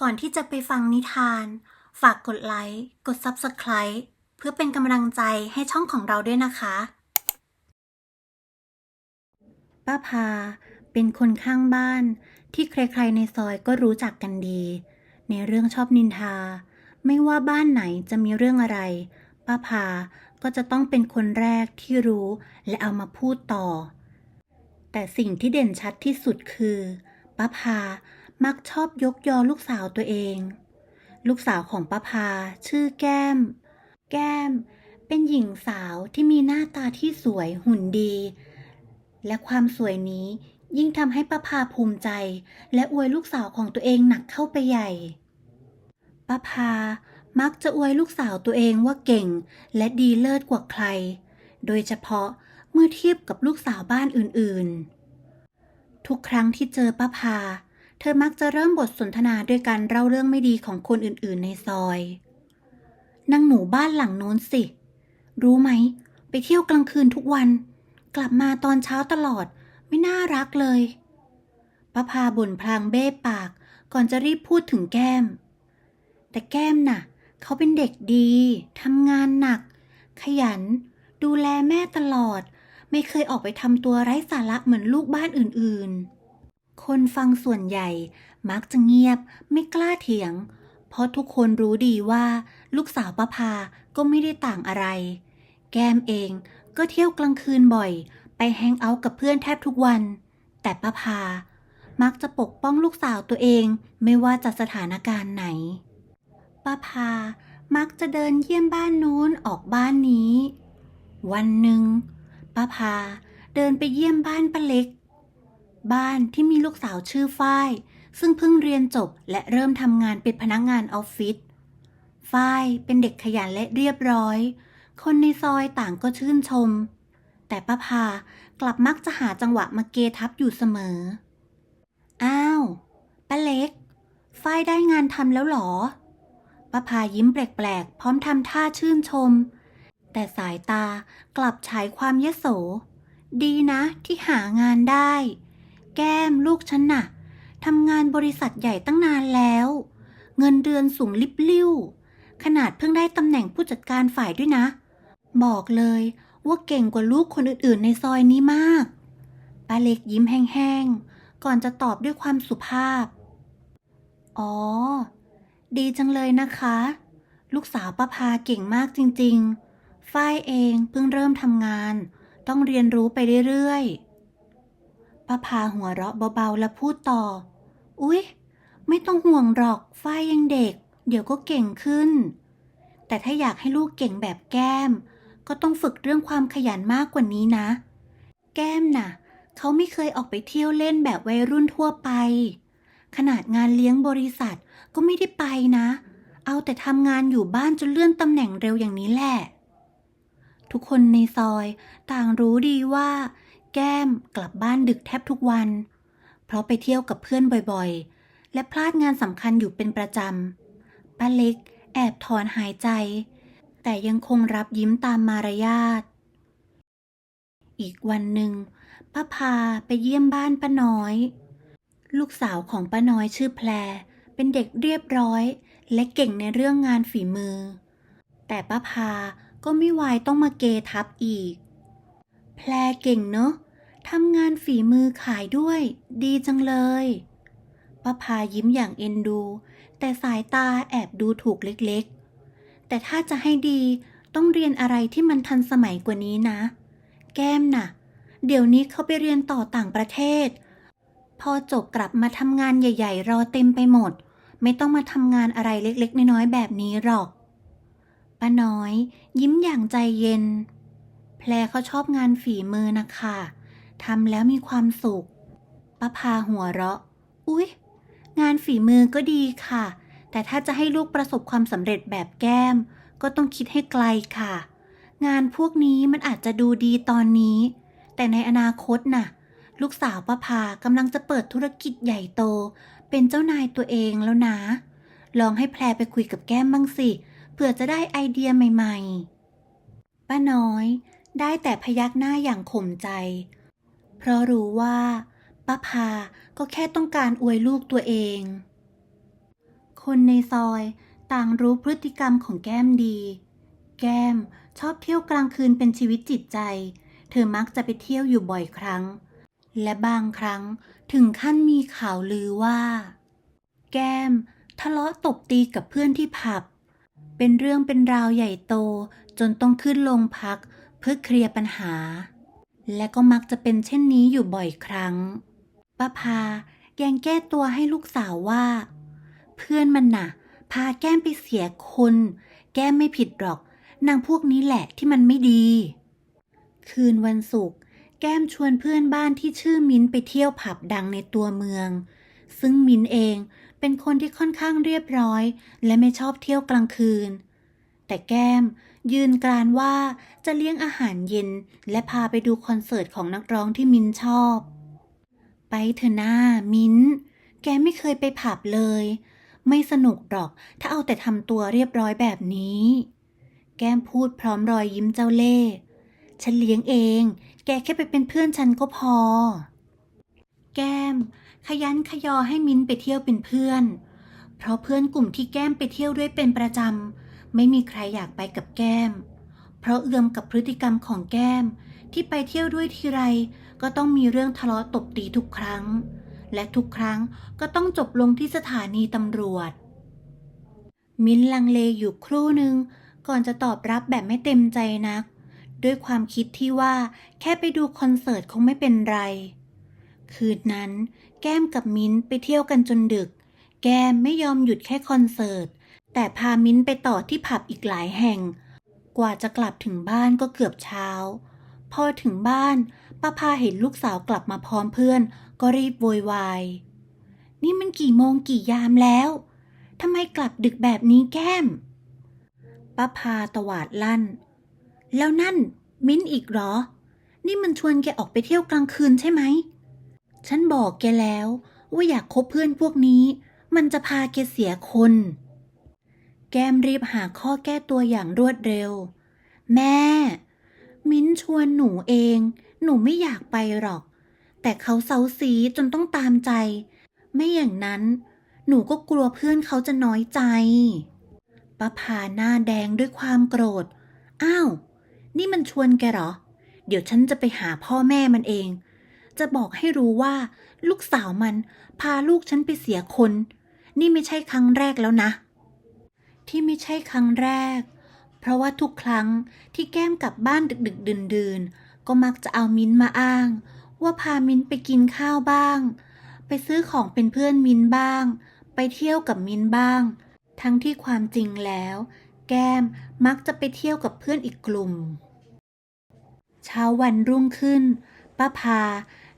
ก่อนที่จะไปฟังนิทาน ฝากกดไลค์ กด Subscribe เพื่อเป็นกำลังใจให้ช่องของเราด้วยนะคะ ป้าพาเป็นคนข้างบ้านที่ใครๆในซอยก็รู้จักกันดี ในเรื่องชอบนินทา ไม่ว่าบ้านไหนจะมีเรื่องอะไร ป้าพาก็จะต้องเป็นคนแรกที่รู้และเอามาพูดต่อ แต่สิ่งที่เด่นชัดที่สุดคือ ป้าพา มักชอบยกยอลูกสาวตัวเอง ลูกสาวของป้าพา ชื่อแก้ม แก้ม เป็นหญิงสาวที่มีหน้าตาที่สวยหุ่นดี และความสวยนี้ยิ่งทำให้ป้าพาภูมิใจ และอวยลูกสาวของตัวเองหนักเข้าไปใหญ่ป้าพามักจะอวยลูกสาวตัวเองว่าเก่ง และดีเลิศกว่าใคร โดยเฉพาะเมื่อเทียบกับลูกสาวบ้านอื่นๆ ทุกครั้งที่เจอป้าพา เธอมักจะเริ่มบทสนทนาด้วยการเล่าเรื่องไม่ดีของคนอื่นๆในซอย นางหนูบ้านหลังโน้นสิ รู้ไหม ไปเที่ยวกลางคืนทุกวัน กลับมาตอนเช้าตลอด ไม่น่ารักเลยป้าพาบ่นพลางเบ้ปาก ก่อนจะรีบพูดถึงแก้ม แต่แก้มน่ะ เขาเป็นเด็กดีทำงานหนัก ขยัน ดูแลแม่ตลอด ไม่เคยออกไปทำตัวไร้สาระเหมือนลูกบ้านอื่นๆ คนฟังส่วนใหญ่มักจะเงียบไม่กล้าเถียง เพราะทุกคนรู้ดีว่า ลูกสาวป้าพาก็ไม่ได้ต่างอะไร แก้มเองก็เที่ยวกลางคืนบ่อย ไปแฮงเอาท์กับเพื่อนแทบทุกวัน แต่ป้าพามักจะปกป้องลูกสาวตัวเองไม่ว่าจะสถานการณ์ไหนป้าพามักจะเดินเยี่ยมบ้านนู้นออกบ้านนี้ วันหนึ่งป้าพาเดินไปเยี่ยมบ้านป้าเล็ก บ้านที่มีลูกสาวชื่อฝ้าย ซึ่งเพิ่งเรียนจบและเริ่มทำงานเป็นพนักงานออฟฟิศฝ้ายเป็นเด็กขยันและเรียบร้อย คนในซอยต่างก็ชื่นชม แต่ป้าพากลับมักจะหาจังหวะมาเกทับอยู่เสมอ อ้าวป้าเล็ก ฝ้ายได้งานทำแล้วหรอป้าพายิ้มแปลกๆ พร้อมทำท่าชื่นชม แต่สายตากลับฉายความยโส ดีนะที่หางานได้ แก้มลูกฉันน่ะทำงานบริษัทใหญ่ตั้งนานแล้ว เงินเดือนสูงลิบลิ่วขนาดเพิ่งได้ตำแหน่งผู้จัดการฝ่ายด้วยนะ บอกเลยว่าเก่งกว่าลูกคนอื่นๆ ในซอยนี้มากป้าเล็กยิ้มแห้งๆ ก่อนจะตอบด้วยความสุภาพ อ๋อ ดีจังเลยนะคะ ลูกสาวป้าพาเก่งมากจริงๆ ฝ้ายเองเพิ่งเริ่มทำงาน ต้องเรียนรู้ไปเรื่อยๆ ป้าพาหัวเราะเบาๆแล้วพูดต่อ อุ๊ย ไม่ต้องห่วงหรอกฝ้ายยังเด็ก เดี๋ยวก็เก่งขึ้น แต่ถ้าอยากให้ลูกเก่งแบบแก้ม ก็ต้องฝึกเรื่องความขยันมากกว่านี้นะ แก้มน่ะ เขาไม่เคยออกไปเที่ยวเล่นแบบวัยรุ่นทั่วไป ขนาดงานเลี้ยงบริษัทก็ไม่ได้ไปนะ เอาแต่ทำงานอยู่บ้านจนเลื่อนตำแหน่งเร็วอย่างนี้แหละ ทุกคนในซอยต่างรู้ดีว่า แก้มกลับบ้านดึกแทบทุกวัน เพราะไปเที่ยวกับเพื่อนบ่อยๆ และพลาดงานสำคัญอยู่เป็นประจำ ป้าเล็กแอบถอนหายใจ แต่ยังคงรับยิ้มตามมารยาท อีกวันหนึ่งป้าพาไปเยี่ยมบ้านป้าน้อย ลูกสาวของป้าน้อยชื่อแพร เป็นเด็กเรียบร้อย และเก่งในเรื่องงานฝีมือ แต่ป้าพาก็ไม่วายต้องมาเกทับอีก แพรเก่งเนอะทำงานฝีมือขายด้วย ดีจังเลยป้าพายิ้มอย่างเอ็นดู แต่สายตาแอบดูถูกเล็กๆ แต่ถ้าจะให้ดีต้องเรียนอะไรที่มันทันสมัยกว่านี้นะ แก้มน่ะ เดี๋ยวนี้เขาไปเรียนต่อต่างประเทศ พอจบกลับมาทำงานใหญ่ ๆ รอเต็มไปหมด ไม่ต้องมาทำงานอะไรเล็กๆ น้อยๆ แบบนี้หรอกป้าน้อย ยิ้มอย่างใจเย็น แพรเขาชอบงานฝีมือนะคะทำแล้วมีความสุขป้าพาหัวเราะ อุ๊ย งานฝีมือก็ดีค่ะ แต่ถ้าจะให้ลูกประสบความสำเร็จแบบแก้ม ก็ต้องคิดให้ไกลค่ะ งานพวกนี้มันอาจจะดูดีตอนนี้ แต่ในอนาคตน่ะ ลูกสาวป้าพากำลังจะเปิดธุรกิจใหญ่โต เป็นเจ้านายตัวเองแล้วนะ ลองให้แพรไปคุยกับแก้มบ้างสิ เผื่อจะได้ไอเดียใหม่ ๆ ป้าน้อย ได้แต่พยักหน้าอย่างข่มใจ เพราะรู้ว่าป้าพาก็แค่ต้องการอวยลูกตัวเอง คนในซอยต่างรู้พฤติกรรมของแก้มดี แก้มชอบเที่ยวกลางคืนเป็นชีวิตจิตใจ เธอมักจะไปเที่ยวอยู่บ่อยครั้ง และบางครั้งถึงขั้นมีข่าวลือว่า แก้มทะเลาะตบตีกับเพื่อนที่ผับ เป็นเรื่องเป็นราวใหญ่โตจนต้องขึ้นโรงพัก เพื่อเคลียร์ปัญหา และก็มักจะเป็นเช่นนี้อยู่บ่อยครั้งป้าพายังแก้ตัวให้ลูกสาวว่า เพื่อนมันน่ะ พาแก้มไปเสียคน แก้มไม่ผิดหรอก นางพวกนี้แหละที่มันไม่ดี คืนวันศุกร์แก้มชวนเพื่อนบ้านที่ชื่อมิ้นไปเที่ยวผับดังในตัวเมือง ซึ่งมิ้นเองเป็นคนที่ค่อนข้างเรียบร้อย และไม่ชอบเที่ยวกลางคืน แต่แก้ม ยืนกรานว่าจะเลี้ยงอาหารเย็น และพาไปดูคอนเสิร์ตของนักร้องที่มินชอบ ไปเถอะหน้ามินแกไม่เคยไปผับเลย ไม่สนุกหรอกถ้าเอาแต่ทำตัวเรียบร้อยแบบนี้ แก้มพูดพร้อมรอยยิ้มเจ้าเล่ห์ฉันเลี้ยงเอง แกแค่ไปเป็นเพื่อนฉันก็พอ แก้ม ขยันขยอให้มิ้นไปเที่ยวเป็นเพื่อน เพราะเพื่อนกลุ่มที่แก้มไปเที่ยวด้วยเป็นประจำ ไม่มีใครอยากไปกับแก้ม เพราะเอือมกับพฤติกรรมของแก้ม ที่ไปเที่ยวด้วยทีไร ก็ต้องมีเรื่องทะเลาะตบตีทุกครั้ง และทุกครั้งก็ต้องจบลงที่สถานีตำรวจ มิ้นลังเลอยู่ครู่หนึ่งก่อนจะตอบรับแบบไม่เต็มใจนัก ด้วยความคิดที่ว่าแค่ไปดูคอนเสิร์ตคงไม่เป็นไร คืนนั้น แก้มกับมิ้นไปเที่ยวกันจนดึก แก้มไม่ยอมหยุดแค่คอนเสิร์ต แต่พามิ้นไปต่อที่ผับอีกหลายแห่ง กว่าจะกลับถึงบ้านก็เกือบเช้า พอถึงบ้านป้าพาเห็นลูกสาวกลับมาพร้อมเพื่อน ก็รีบโวยวาย นี่มันกี่โมงกี่ยามแล้วทำไมกลับดึกแบบนี้แก้มป้าพาตวาดลั่น แล้วนั่น มิ้นอีกหรอ นี่มันชวนแกออกไปเที่ยวกลางคืนใช่ไหม ฉันบอกแกแล้ว ว่าอยากคบเพื่อนพวกนี้ มันจะพาแกเสียคน แก้มรีบหาข้อแก้ตัวอย่างรวดเร็ว แม่ มิ้นชวนหนูเอง หนูไม่อยากไปหรอก แต่เขาเซาซีจนต้องตามใจ ไม่อย่างนั้น หนูก็กลัวเพื่อนเขาจะน้อยใจป้าพาหน้าแดงด้วยความโกรธ อ้าว นี่มันชวนแกหรอ เดี๋ยวฉันจะไปหาพ่อแม่มันเอง จะบอกให้รู้ว่า ลูกสาวมัน พาลูกฉันไปเสียคน นี่ไม่ใช่ครั้งแรกแล้วนะ ที่ไม่ใช่ครั้งแรก เพราะว่าทุกครั้งที่แก้มกลับบ้านดึกๆดื่นๆก็มักจะเอามิ้นมาอ้าง ว่าพามิ้นไปกินข้าวบ้าง ไปซื้อของเป็นเพื่อนมิ้นบ้าง ไปเที่ยวกับมิ้นบ้าง ทั้งที่ความจริงแล้ว แก้มมักจะไปเที่ยวกับเพื่อนอีกกลุ่ม เช้าวันรุ่งขึ้นป้าพา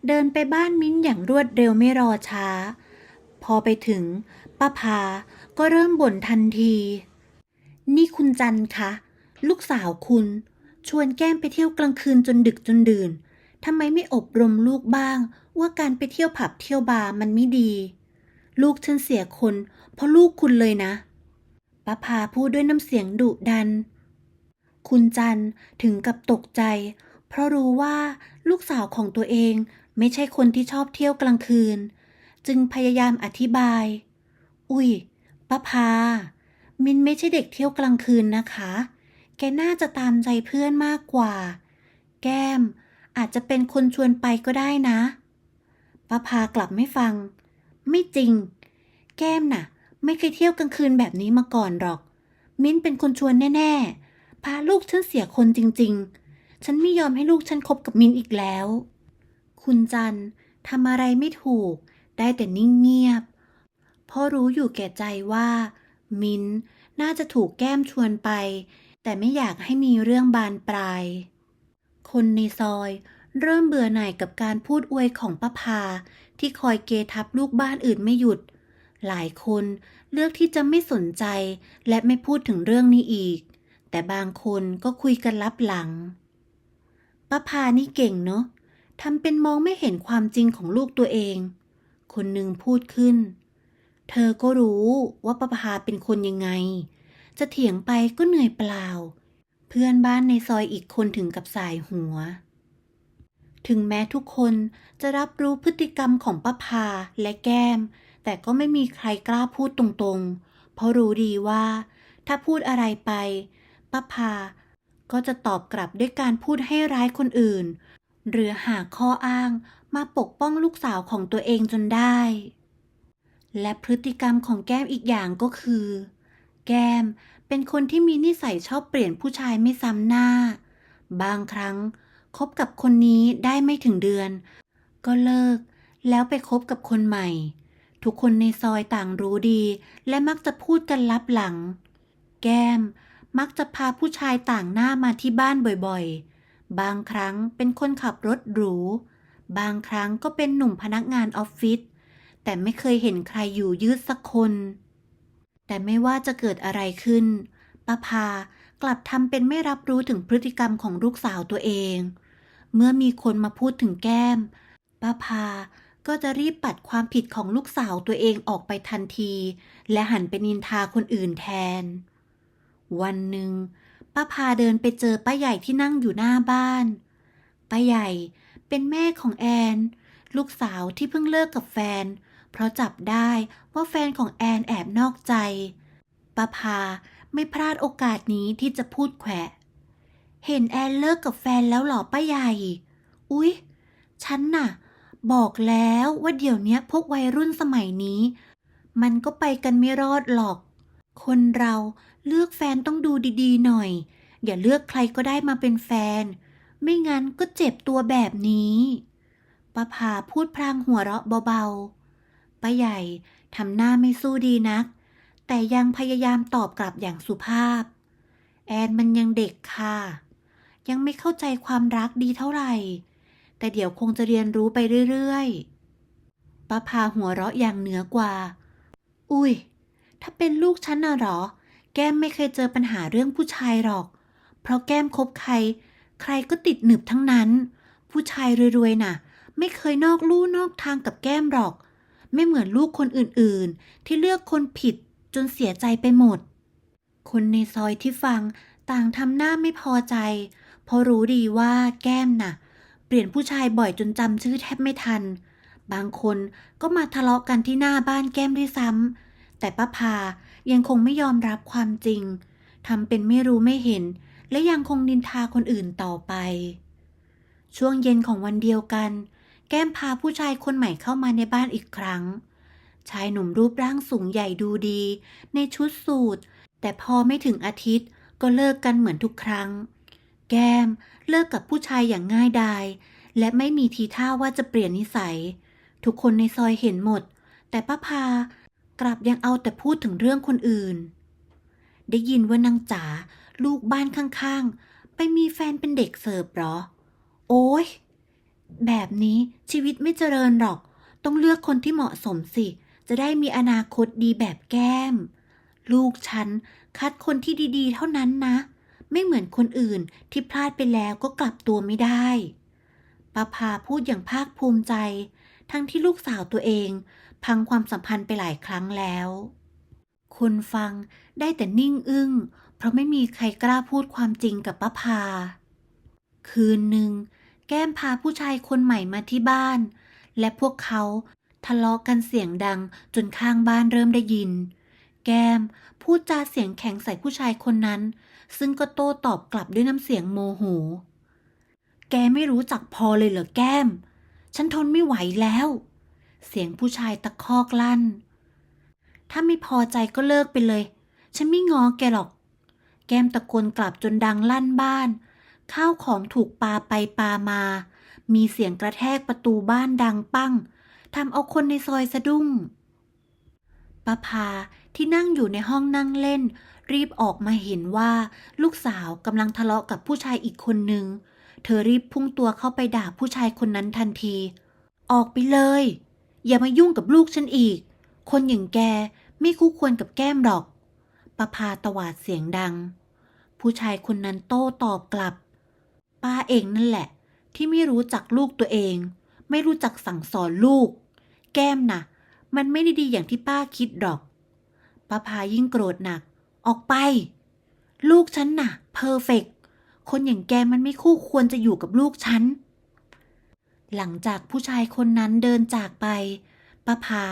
เดินไปบ้านมิ้นอย่างรวดเร็วไม่รอช้า พอไปถึง ป้าพา ก็เริ่มบ่นทันที นี่คุณจันคะ ลูกสาวคุณ ชวนแก้มไปเที่ยวกลางคืนจนดึกจนดื่นทำไมไม่อบรมลูกบ้าง ว่าการไปเที่ยวผับเที่ยวบาร์มันไม่ดี ลูกฉันเสียคน เพราะลูกคุณเลยนะป้าพาพูดด้วยน้ำเสียงดุดัน คุณจันถึงกับตกใจ เพราะรู้ว่าลูกสาวของตัวเองไม่ใช่คนที่ชอบเที่ยวกลางคืน จึงพยายามอธิบาย อุ้ยป้าพา มินไม่ใช่เด็กเที่ยวกลางคืนนะคะ แกน่าจะตามใจเพื่อนมากกว่า แก้ม อาจจะเป็นคนชวนไปก็ได้นะป้าพากลับไม่ฟัง ไม่จริง แก้มน่ะ ไม่เคยเที่ยวกลางคืนแบบนี้มาก่อนหรอก มิ้นเป็นคนชวนแน่ ๆ พาลูกฉันเสียคนจริง ๆ ฉันไม่ยอมให้ลูกฉันคบกับมิ้นอีกแล้ว คุณจันทำอะไรไม่ถูก ได้แต่นิ่งเงียบ เพราะรู้อยู่แก่ใจว่า มิ้นน่าจะถูกแก้มชวนไป แต่ไม่อยากให้มีเรื่องบานปลาย คนในซอยเริ่มเบื่อหน่ายกับการพูดอวยของป้าพา ที่คอยเกทับลูกบ้านอื่นไม่หยุด หลายคนเลือกที่จะไม่สนใจและไม่พูดถึงเรื่องนี้อีก แต่บางคนก็คุยกันลับหลังป้าพานี่เก่งเนาะทำเป็นมองไม่เห็นความจริงของลูกตัวเอง คนหนึ่งพูดขึ้น เธอก็รู้ว่าป้าพาเป็นคนยังไง จะเถียงไปก็เหนื่อยเปล่า เพื่อนบ้านในซอยอีกคนถึงกับสายหัว ถึงแม้ทุกคนจะรับรู้พฤติกรรมของป้าพาและแก้ม แต่ก็ไม่มีใครกล้าพูดตรงๆ เพราะรู้ดีว่า ถ้าพูดอะไรไปป้าพาก็จะตอบกลับด้วยการพูดให้ร้ายคนอื่น หรือหาข้ออ้างมาปกป้องลูกสาวของตัวเองจนได้ และพฤติกรรมของแก้มอีกอย่างก็คือ แก้มเป็นคนที่มีนิสัยชอบเปลี่ยนผู้ชายไม่ซ้ำหน้า บางครั้งคบกับคนนี้ได้ไม่ถึงเดือน ก็เลิก แล้วไปคบกับคนใหม่ ทุกคนในซอยต่างรู้ดี และมักจะพูดกันลับหลัง แก้มมักจะพาผู้ชายต่างหน้ามาที่บ้านบ่อยๆ บางครั้งเป็นคนขับรถหรู บางครั้งก็เป็นหนุ่มพนักงานออฟฟิศ แต่ไม่เคยเห็นใครอยู่ยืดสักคน แต่ไม่ว่าจะเกิดอะไรขึ้นป้าพากลับทำเป็นไม่รับรู้ถึงพฤติกรรมของลูกสาวตัวเอง เมื่อมีคนมาพูดถึงแก้มป้าพาก็จะรีบปัดความผิดของลูกสาวตัวเองออกไปทันที และหันไปนินทาคนอื่นแทน วันหนึ่งป้าพาเดินไปเจอป้าใหญ่ที่นั่งอยู่หน้าบ้าน ป้าใหญ่เป็นแม่ของแอน ลูกสาวที่เพิ่งเลิกกับแฟน เพราะจับได้ว่าแฟนของแอนแอบนอกใจป้าพาไม่พลาดโอกาสนี้ที่จะพูดแขวะ เห็นแอนเลิกกับแฟนแล้วหรอป้าใหญ่ อุ๊ย ฉันน่ะ บอกแล้วว่าเดี๋ยวเนี้ยพวกวัยรุ่นสมัยนี้ มันก็ไปกันไม่รอดหรอก คนเราเลือกแฟนต้องดูดีๆหน่อย อย่าเลือกใครก็ได้มาเป็นแฟน ไม่งั้นก็เจ็บตัวแบบนี้ป้าพาพูดพลางหัวเราะเบาๆ ป้าใหญ่ทำหน้าไม่สู้ดีนัก แต่ยังพยายามตอบกลับอย่างสุภาพ แอนมันยังเด็กค่ะ ยังไม่เข้าใจความรักดีเท่าไหร่ แต่เดี๋ยวคงจะเรียนรู้ไปเรื่อยๆป้าพาหัวเราะอย่างเหนือกว่า อุ้ย ถ้าเป็นลูกฉันน่ะหรอ แก้มไม่เคยเจอปัญหาเรื่องผู้ชายหรอก เพราะแก้มคบใคร ใครก็ติดหนึบทั้งนั้น ผู้ชายรวยๆน่ะ ไม่เคยนอกลู่นอกทางกับแก้มหรอก ไม่เหมือนลูกคนอื่นๆ ที่เลือกคนผิดจนเสียใจไปหมด คนในซอยที่ฟังต่างทำหน้าไม่พอใจ เพราะรู้ดีว่าแก้มน่ะ เปลี่ยนผู้ชายบ่อยจนจำชื่อแทบไม่ทัน บางคนก็มาทะเลาะกันที่หน้าบ้านแก้มด้วยซ้ำแต่ป้าพายังคงไม่ยอมรับความจริงทำเป็นไม่รู้ไม่เห็น และยังคงนินทาคนอื่นต่อไป ช่วงเย็นของวันเดียวกัน แก้มพาผู้ชายคนใหม่เข้ามาในบ้านอีกครั้ง ชายหนุ่มรูปร่างสูงใหญ่ดูดี ในชุดสูทแต่พอไม่ถึงอาทิตย์ก็เลิกกันเหมือนทุกครั้ง แก้มเลิกกับผู้ชายอย่างง่ายดาย และไม่มีทีท่าว่าจะเปลี่ยนนิสัย ทุกคนในซอยเห็นหมด แต่ป้าพากลับยังเอาแต่พูดถึงเรื่องคนอื่น ได้ยินว่านางจ๋าลูกบ้านข้างๆ ไปมีแฟนเป็นเด็กเสิร์ฟหรอ โอ้ย แบบนี้ชีวิตไม่เจริญหรอก ต้องเลือกคนที่เหมาะสมสิ จะได้มีอนาคตดีแบบแก้ม ลูกฉันคัดคนที่ดีๆ เท่านั้นนะ ไม่เหมือนคนอื่นที่พลาดไปแล้วก็กลับตัวไม่ได้ป้าพาพูดอย่างภาคภูมิใจ ทั้งที่ลูกสาวตัวเอง พังความสัมพันธ์ไปหลายครั้งแล้ว คนฟังได้แต่นิ่งอึ้ง เพราะไม่มีใครกล้าพูดความจริงกับป้าพา คืนหนึ่ง แก้มพาผู้ชายคนใหม่มาที่บ้าน และพวกเขาทะเลาะกันเสียงดังจนข้างบ้านเริ่มได้ยิน แก้มพูดจาเสียงแข็งใส่ผู้ชายคนนั้น ซึ่งก็โต้ตอบกลับด้วยน้ำเสียงโมโห แกไม่รู้จักพอเลยเหรอแก้ม ฉันทนไม่ไหวแล้ว เสียงผู้ชายตะคอกลั่น ถ้าไม่พอใจก็เลิกไปเลย ฉันไม่งอแกหรอก แก้มตะโกนกลับจนดังลั่นบ้าน ข้าวของถูกปาไปปามา มีเสียงกระแทกประตูบ้านดังปั้งทำเอาคนในซอยสะดุ้งป้าพาที่นั่งอยู่ในห้องนั่งเล่น รีบออกมาเห็นว่า ลูกสาวกำลังทะเลาะกับผู้ชายอีกคนนึง เธอรีบพุ่งตัวเข้าไปด่าผู้ชายคนนั้นทันที ออกไปเลย อย่ามายุ่งกับลูกฉันอีก คนอย่างแกไม่คู่ควรกับแก้มหรอกป้าพาตวาดเสียงดัง ผู้ชายคนนั้นโต้ตอบกลับ ป้าเองนั่นแหละ ที่ไม่รู้จักลูกตัวเอง ไม่รู้จักสั่งสอนลูก แก้มน่ะ มันไม่ได้ดีอย่างที่ป้าคิดหรอก ป้าพายิ่งโกรธหนัก ออกไป ลูกฉันน่ะเพอร์เฟกคนอย่างแกมันไม่คู่ควรจะอยู่กับลูกฉัน หลังจากผู้ชายคนนั้นเดินจากไป ป้าพา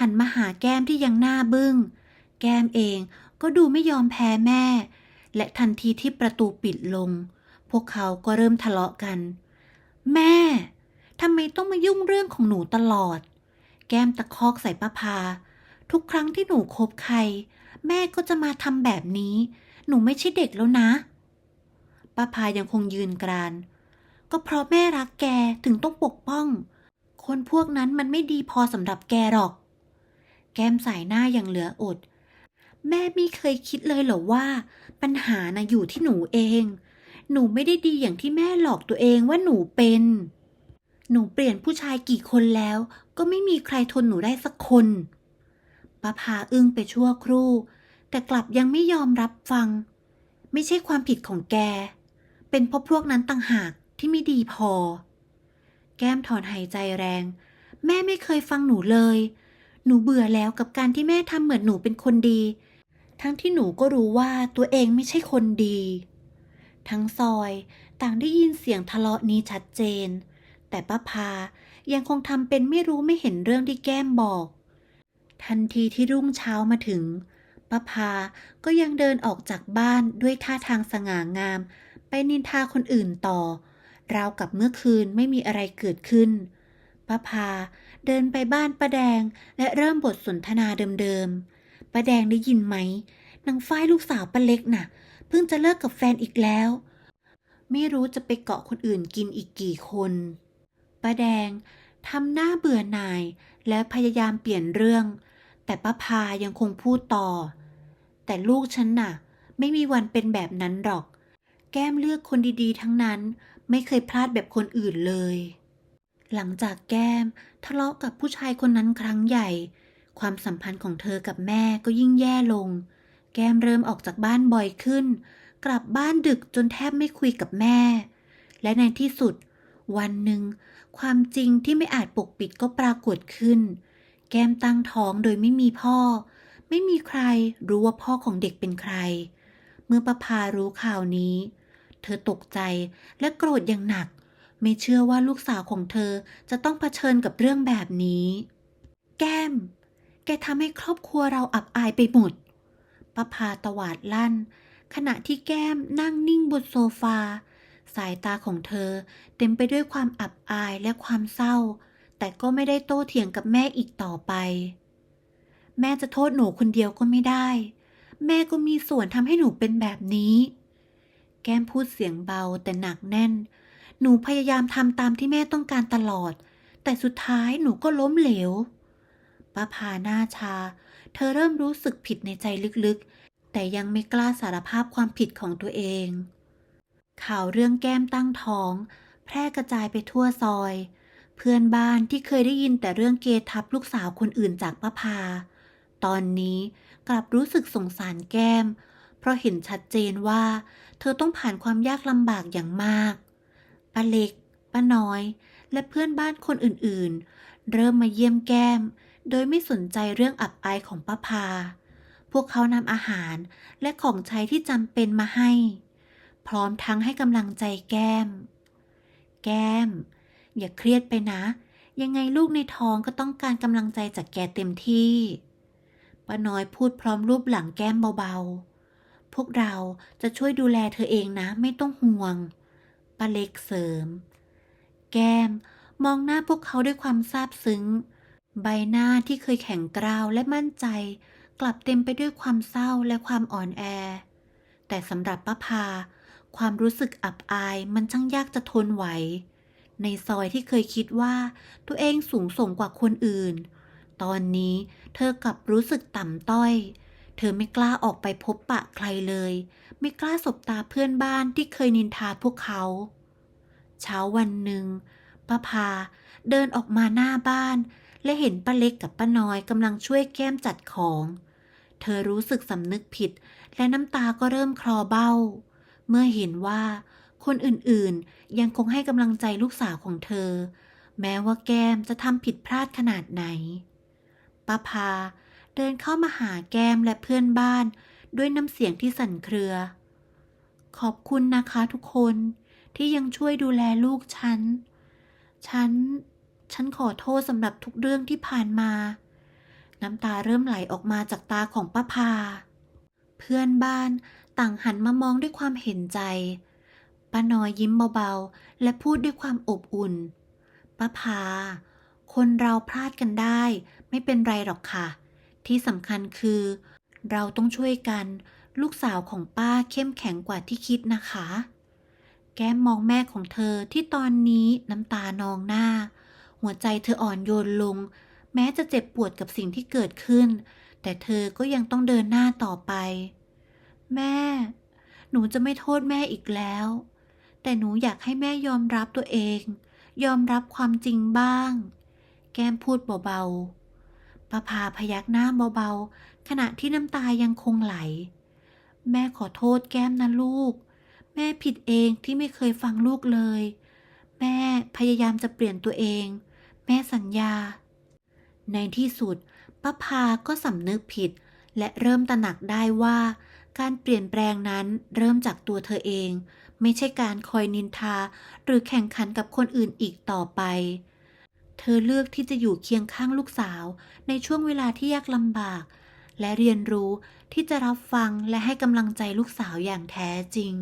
หันมาหาแก้มที่ยังหน้าบึง้ง แก้มเองก็ดูไม่ยอมแพ้แม่ และทันทีที่ประตูปิดลง พวกเขาก็เริ่มทะเลาะกัน แม่ทำไมต้องมายุ่งเรื่องของหนูตลอด แก้มตะคอกใส่ป้าพา ทุกครั้งที่หนูคบใคร แม่ก็จะมาทำแบบนี้ หนูไม่ใช่เด็กแล้วนะ ป้าพายังคงยืนกราน ก็เพราะแม่รักแกถึงต้องปกป้อง คนพวกนั้นมันไม่ดีพอสำหรับแกหรอก แก้มสายหน้าอย่างเหลืออด แม่ไม่เคยคิดเลยเหรอว่า ปัญหานะอยู่ที่หนูเอง หนูไม่ได้ดีอย่างที่แม่หลอกตัวเองว่าหนูเป็น หนูเปลี่ยนผู้ชายกี่คนแล้ว ก็ไม่มีใครทนหนูได้สักคนป้าพาอึ้งไปชั่วครู่ แต่กลับยังไม่ยอมรับฟัง ไม่ใช่ความผิดของแก เป็นเพราะพวกนั้นต่างหากที่ไม่ดีพอ แก้มถอนหายใจแรง แม่ไม่เคยฟังหนูเลย หนูเบื่อแล้วกับการที่แม่ทำเหมือนหนูเป็นคนดี ทั้งที่หนูก็รู้ว่าตัวเองไม่ใช่คนดี ทั้งซอยต่างได้ยินเสียงทะเลาะนี้ชัดเจน แต่ป้าพายังคงทำเป็นไม่รู้ไม่เห็นเรื่องที่แก้มบอก ทันทีที่รุ่งเช้ามาถึงป้าพาก็ยังเดินออกจากบ้านด้วยท่าทางสง่างาม ไปนินทาคนอื่นต่อ ราวกับเมื่อคืนไม่มีอะไรเกิดขึ้นป้าพาเดินไปบ้านป้าแดงและเริ่มบทสนทนาเดิมๆป้าแดงได้ยินไหมนางฝ้ายลูกสาวป้าเล็กน่ะ เพิ่งจะเลิกกับแฟนอีกแล้ว ไม่รู้จะไปเกาะคนอื่นกินอีกกี่คนป้าแดงทำหน้าเบื่อหน่าย และพยายามเปลี่ยนเรื่อง แต่ป้าพายังคงพูดต่อ แต่ลูกฉันน่ะ ไม่มีวันเป็นแบบนั้นหรอก แก้มเลือกคนดีๆ ทั้งนั้นไม่เคยพลาดแบบคนอื่นเลย หลังจากแก้มทะเลาะกับผู้ชายคนนั้นครั้งใหญ่ ความสัมพันธ์ของเธอกับแม่ก็ยิ่งแย่ลง แก้มเริ่มออกจากบ้านบ่อยขึ้น กลับบ้านดึกจนแทบไม่คุยกับแม่ และในที่สุด วันหนึ่ง ความจริงที่ไม่อาจปกปิดก็ปรากฏขึ้น แก้มตั้งท้องโดยไม่มีพ่อ ไม่มีใครรู้ว่าพ่อของเด็กเป็นใคร เมื่อประพารู้ข่าวนี้ เธอตกใจและโกรธอย่างหนัก ไม่เชื่อว่าลูกสาวของเธอจะต้องเผชิญกับเรื่องแบบนี้ แก้ม แกทำให้ครอบครัวเราอับอายไปหมด ประพาตวาดลั่น ขณะที่แก้มนั่งนิ่งบนโซฟา สายตาของเธอเต็มไปด้วยความอับอายและความเศร้า แต่ก็ไม่ได้โต้เถียงกับแม่อีกต่อไป แม่จะโทษหนูคนเดียวก็ไม่ได้ แม่ก็มีส่วนทำให้หนูเป็นแบบนี้ แก้มพูดเสียงเบาแต่หนักแน่น หนูพยายามทำตามที่แม่ต้องการตลอด แต่สุดท้ายหนูก็ล้มเหลวป้าพาหน้าชา เธอเริ่มรู้สึกผิดในใจลึกๆ แต่ยังไม่กล้าสารภาพความผิดของตัวเอง ข่าวเรื่องแก้มตั้งท้อง แพร่กระจายไปทั่วซอย เพื่อนบ้านที่เคยได้ยินแต่เรื่องเกทับลูกสาวคนอื่นจากป้าพา ตอนนี้กลับรู้สึกสงสารแก้ม เพราะเห็นชัดเจนว่า เธอต้องผ่านความยากลำบากอย่างมากป้าเล็กป้าน้อย และเพื่อนบ้านคนอื่นๆ เริ่มมาเยี่ยมแก้ม โดยไม่สนใจเรื่องอับอายของป้าพา พวกเขานำอาหารและของใช้ที่จำเป็นมาให้ พร้อมทั้งให้กำลังใจแก้ม แก้ม อย่าเครียดไปนะ ยังไงลูกในท้องก็ต้องการกำลังใจจากแกเต็มที่ป้าน้อยพูดพร้อมรูปหลังแก้มเบาๆ พวกเราจะช่วยดูแลเธอเองนะ ไม่ต้องห่วงป้าเล็กเสริม แก้มมองหน้าพวกเขาด้วยความซาบซึ้ง ใบหน้าที่เคยแข็งกร้าวและมั่นใจ กลับเต็มไปด้วยความเศร้าและความอ่อนแอ แต่สำหรับป้าพา ความรู้สึกอับอายมันช่างยากจะทนไหว ในซอยที่เคยคิดว่าตัวเองสูงส่งกว่าคนอื่น ตอนนี้เธอกลับรู้สึกต่ำต้อย เธอไม่กล้าออกไปพบปะใครเลย ไม่กล้าสบตาเพื่อนบ้านที่เคยนินทาพวกเขา เช้าวันหนึ่งป้าพาเดินออกมาหน้าบ้าน และเห็นป้าเล็กกับป้าน้อยกำลังช่วยแก้มจัดของ เธอรู้สึกสำนึกผิด และน้ำตาก็เริ่มคลอเบ้า เมื่อเห็นว่าคนอื่นๆ ยังคงให้กำลังใจลูกสาวของเธอ แม้ว่าแก้มจะทำผิดพลาดขนาดไหนป้าพาเดินเข้ามาหาแก้มและเพื่อนบ้าน ด้วยน้ำเสียงที่สั่นเครือ ขอบคุณนะคะทุกคนที่ยังช่วยดูแลลูกฉัน ฉัน ฉันขอโทษสำหรับทุกเรื่องที่ผ่านมา น้ำตาเริ่มไหลออกมาจากตาของป้าพา เพื่อนบ้านต่างหันมามองด้วยความเห็นใจ ป้าน้อยยิ้มเบาๆ และพูดด้วยความอบอุ่น ป้าพา คนเราพลาดกันได้ ไม่เป็นไรหรอกค่ะ ที่สำคัญคือ เราต้องช่วยกัน ลูกสาวของป้าเข้มแข็งกว่าที่คิดนะคะ แก้มมองแม่ของเธอที่ตอนนี้น้ำตานองหน้า หัวใจเธออ่อนโยนลง แม้จะเจ็บปวดกับสิ่งที่เกิดขึ้น แต่เธอก็ยังต้องเดินหน้าต่อไป แม่ หนูจะไม่โทษแม่อีกแล้ว แต่หนูอยากให้แม่ยอมรับตัวเอง ยอมรับความจริงบ้าง แก้มพูดเบาๆป้าพาพยักหน้าเบาๆ ขณะที่น้ำตายังคงไหล แม่ขอโทษแก้มนะลูก แม่ผิดเองที่ไม่เคยฟังลูกเลยแม่พยายามจะเปลี่ยนตัวเอง ม่สัญญา ในที่สุดป้าพาก็สำนึกผิด และเริ่มตระหนักได้ว่า การเปลี่ยนแปลงนั้นเริ่มจากตัวเธอเอง ไม่ใช่การคอยนินทา หรือแข่งขันกับคนอื่นอีกต่อไป เธอเลือกที่จะอยู่เคียงข้างลูกสาว ในช่วงเวลาที่ยากลำบาก และเรียนรู้ที่จะรับฟังและให้กำลังใจลูกสาวอย่างแท้จริง